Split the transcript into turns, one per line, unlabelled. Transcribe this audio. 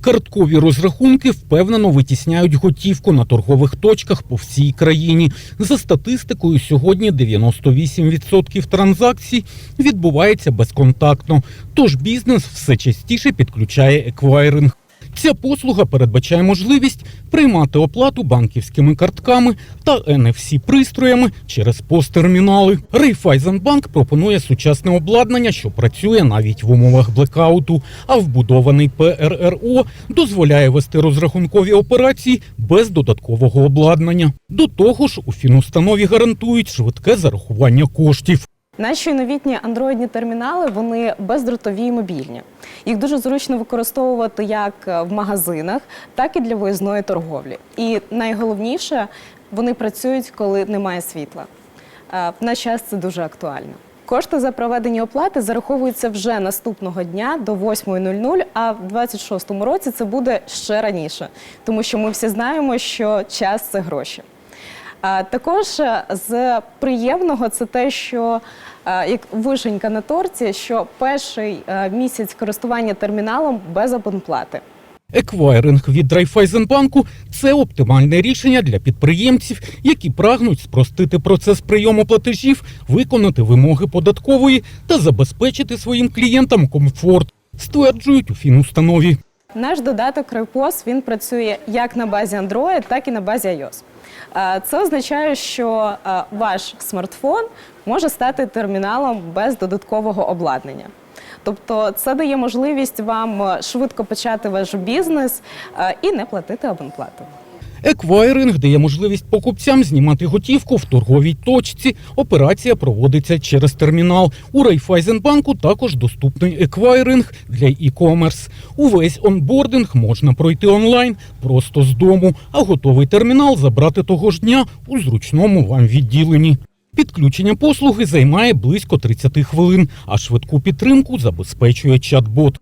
Карткові розрахунки впевнено витісняють готівку на торгових точках по всій країні. За статистикою, сьогодні 98% транзакцій відбувається безконтактно. Тож бізнес все частіше підключає еквайринг. Ця послуга передбачає можливість приймати оплату банківськими картками та NFC пристроями через посттермінали. Рейфайзенбанк пропонує сучасне обладнання, що працює навіть в умовах блекауту, а вбудований ПРРО дозволяє вести розрахункові операції без додаткового обладнання. До того ж, у фінустанові гарантують швидке зарахування коштів.
Наші новітні андроїдні термінали вони бездротові і мобільні. Їх дуже зручно використовувати як в магазинах, так і для виїзної торговлі. І найголовніше, вони працюють, коли немає світла. Е, В наш час це дуже актуально. Кошти за проведені оплати зараховуються вже наступного дня до 8.00, а в 26-му році це буде ще раніше, тому що ми всі знаємо, що час це гроші. Також е, з приємного це те, що е, як вишенька на торті, що перший е, місяць користування терміналом без абонплати.
Еквайринг від Райфайзенбанку це оптимальне рішення для підприємців, які прагнуть спростити процес прийому платежів, виконати вимоги податкової та забезпечити своїм клієнтам комфорт, стверджують у фінустанові.
Наш додаток Репос він працює як на базі Android, так і на базі iOS. Це означає, що ваш смартфон може стати терміналом без додаткового обладнання. Тобто це дає можливість вам швидко почати ваш бізнес і не платити абонплату.
Еквайринг дає можливість покупцям знімати готівку в торговій точці. Операція проводиться через термінал. У Райфайзенбанку також доступний еквайринг для e-commerce. Увесь онбординг можна пройти онлайн просто з дому, а готовий термінал забрати того ж дня у зручному вам відділенні. Підключення послуги займає близько 30 хвилин, а швидку підтримку забезпечує чат-бот.